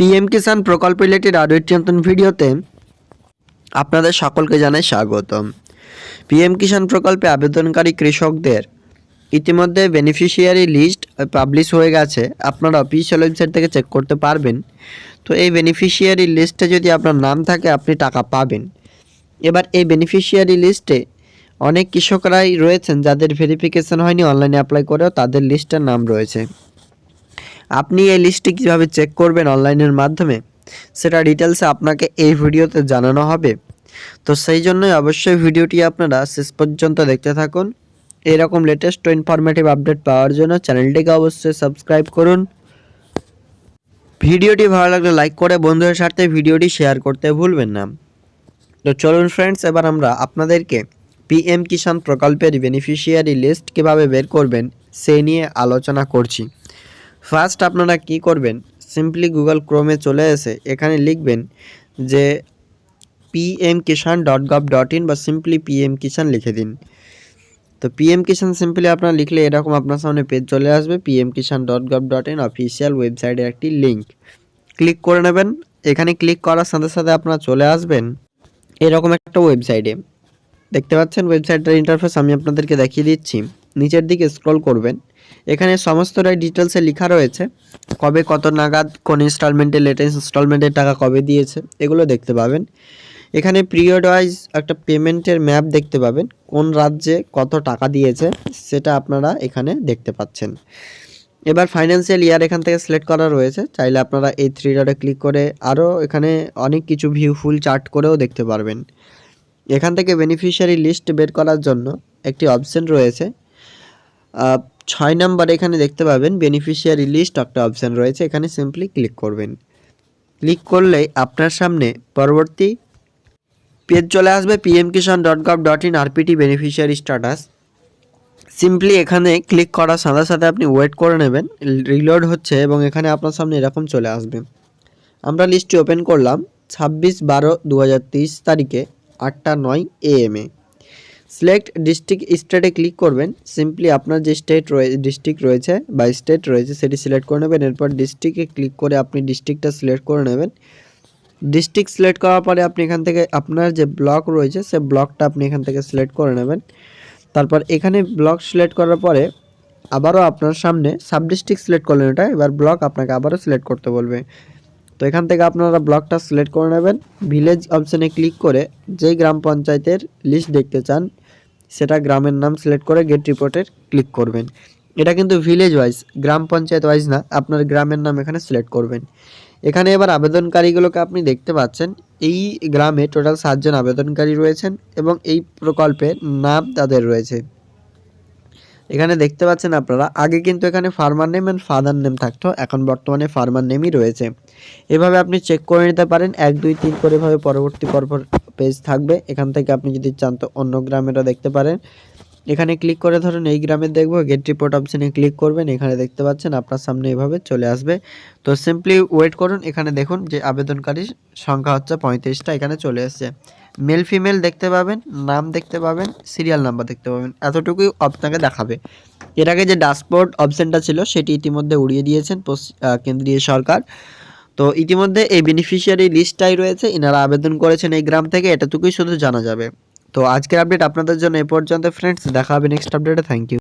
PM কিষাণ প্রকল্প related আরও একটি নতুন ভিডিওতে আপনাদের সকলকে জানাই স্বাগতম। পিএম কিষাণ প্রকল্পে আবেদনকারী কৃষকদের ইতিমধ্যে বেনিফিশিয়ারি লিস্ট পাবলিশ হয়ে গেছে। আপনারা অফিসিয়াল ওয়েবসাইট থেকে চেক করতে পারবেন। তো এই বেনিফিশিয়ারি লিস্টে যদি আপনার নাম থাকে, আপনি টাকা পাবেন। এবার এই বেনিফিশিয়ারি লিস্টে অনেক কৃষকরাই রয়েছেন, যাদের ভেরিফিকেশন হয়নি অনলাইনে অ্যাপ্লাই করেও তাদের লিস্টের নাম রয়েছে। আপনি এই লিস্টটি কীভাবে চেক করবেন অনলাইনের মাধ্যমে? সেটা ডিটেলসে আপনাকে এই ভিডিওতে জানানো হবে। তো সেই জন্যই অবশ্যই ভিডিওটি আপনারা শেষ পর্যন্ত দেখতে থাকুন। এরকম লেটেস্ট ও ইনফরমেটিভ আপডেট পাওয়ার জন্য চ্যানেলটিকে অবশ্যই সাবস্ক্রাইব করুন। ভিডিওটি ভালো লাগলে লাইক করে বন্ধুদের সাথে ভিডিওটি শেয়ার করতে ভুলবেন না। তো চলুন ফ্রেন্ডস এবার আমরা আপনাদেরকে পিএম কিষাণ প্রকল্পের বেনিফিশিয়ারি লিস্ট কীভাবে বের করবেন সেই নিয়ে আলোচনা করছি। ফার্স্ট আপনারা কি করবেন? সিম্পলি গুগল ক্রোমে চলে এসে এখানে লিখবেন যে PM Kisan dot gov dot in বা সিম্পলি পিএম কিষাণ লিখে দিন। তো পিএম কিষাণ সিম্পলি আপনার লিখলে এরকম আপনার সামনে পেজ চলে আসবে। PM Kisan dot gov dot in official ওয়েবসাইটের একটি লিঙ্ক ক্লিক করে নেবেন। এখানে ক্লিক করার সাথে সাথে আপনারা চলে আসবেন এরকম একটা ওয়েবসাইটে দেখতে পাচ্ছেন? ওয়েবসাইটের ইন্টারফেস আমি আপনাদেরকে দেখিয়ে দিচ্ছি। নিচের দিকে স্ক্রল করবেন। এখানে সমস্তটাই ডিটেলসে লেখা রয়েছে, কবে কত নাগাদ, কোন ইনস্টলমেন্টে লেটেস্ট ইনস্টলমেন্টের টাকা কবে দিয়েছে, এগুলো দেখতে পাবেন। এখানে পিরিয়ড ওয়াইজ একটা পেমেন্টের ম্যাপ দেখতে পাবেন, কোন রাজ্যে কত টাকা দিয়েছে, সেটা আপনারা এখানে দেখতে পাচ্ছেন। এবার ফাইন্যান্সিয়াল ইয়ার এখান থেকে সিলেক্ট করা রয়েছে, চাইলে আপনারা এই থ্রি ডটে ক্লিক করে আরও এখানে অনেক কিছু ভিউ ফুল চার্ট করেও দেখতে পারবেন। এখান থেকে বেনিফিশিয়ারি লিস্ট বের করার জন্য একটি অপশন রয়েছে ছয় নাম্বার এখানে দেখতে পাবেন বেনিফিশিয়ারি লিস্ট একটা অপশন রয়েছে, এখানে সিম্পলি ক্লিক করবেন। ক্লিক করলেই আপনার সামনে পরবর্তী পেজ চলে আসবে PM Kisan dot gov dot in RPT beneficiary status simply এখানে ক্লিক করার সাথে সাথে আপনি ওয়েট করে নেবেন রিলোড হচ্ছে এবং এখানে আপনার সামনে এরকম চলে আসবে। আমরা লিস্টটি ওপেন করলাম, ছাব্বিশ বারো দু হাজার তারিখে, আটটা নয় এএম এ। সিলেক্ট ডিস্ট্রিক্ট স্টেটে ক্লিক করবেন। সিম্পলি আপনার যে স্টেট রয়েছে ডিস্ট্রিক্ট রয়েছে বা স্টেট রয়েছে সেটি সিলেক্ট করে নেবেন। এরপর ডিস্ট্রিক্টে ক্লিক করে আপনি ডিস্ট্রিক্টটা সিলেক্ট করে নেবেন। ডিস্ট্রিক্ট সিলেক্ট করার পরে আপনি এখান থেকে আপনার যে ব্লক রয়েছে, সে ব্লকটা আপনি এখান থেকে সিলেক্ট করে নেবেন। তারপর এখানে ব্লক সিলেক্ট করার পরে আবারও আপনার সামনে সাব ডিস্ট্রিক্ট সিলেক্ট করলেন এটা, এবার ব্লক আপনাকে আবারও সিলেক্ট করতে বলবে। তো এখান থেকে আপনারা ব্লকটা সিলেক্ট করে নেবেন। ভিলেজ অপশানে ক্লিক করে যেই গ্রাম পঞ্চায়েতের লিস্ট দেখতে চান, সেটা গ্রামের নাম সিলেক্ট করে গেট রিপোর্টের ক্লিক করবেন। এটা কিন্তু ভিলেজ ওয়াইজ গ্রাম পঞ্চায়েত ওয়াইজ না, আপনার গ্রামের নাম এখানে সিলেক্ট করবেন। এখানে এবার আবেদনকারীগুলোকে আপনি দেখতে পাচ্ছেন, এই গ্রামে টোটাল সাতজন আবেদনকারী রয়েছেন এবং এই প্রকল্পের নাম তাদের রয়েছে। এখানে দেখতে পাচ্ছেন আপনারা, আগে কিন্তু এখানে farmer name and father name থাকতো, এখন বর্তমানে ফার্মার নেমই রয়েছে। এভাবে আপনি চেক করে নিতে পারেন, এক, দুই, তিন করে এভাবে পরবর্তী পরপর পেজ থাকবে। এখান থেকে আপনি যদি চান তো অন্য গ্রামেরও দেখতে পারেন। এখানে ক্লিক করে ধরুন, এই গ্রামের দেখব গেট রিপোর্ট অপশানে ক্লিক করবেন, এখানে দেখতে পাচ্ছেন আপনার সামনে এভাবে চলে আসবে। তো সিম্পলি ওয়েট করুন, এখানে দেখুন যে আবেদনকারীর সংখ্যা হচ্ছে পঁয়ত্রিশটা, এখানে চলে এসছে। মেল ফিমেল দেখতে পাবেন, নাম দেখতে পাবেন সিরিয়াল নাম্বার দেখতে পাবেন। এতটুকুই আপনাকে দেখাবে। এর আগে যে ড্যাশবোর্ড অপশানটা ছিল, সেটি ইতিমধ্যে উড়িয়ে দিয়েছেন কেন্দ্রীয় সরকার। তো ইতিমধ্যে এই বেনিফিশিয়ারি লিস্টটাই রয়েছে। এনারা আবেদন করেছেন এই গ্রাম থেকে এটাটুকুই শুধু জানা যাবে। তো আজকের আপডেট আপনাদের জন্য এ পর্যন্ত ফ্রেন্ডস দেখা হবে নেক্সট আপডেটে থ্যাংক ইউ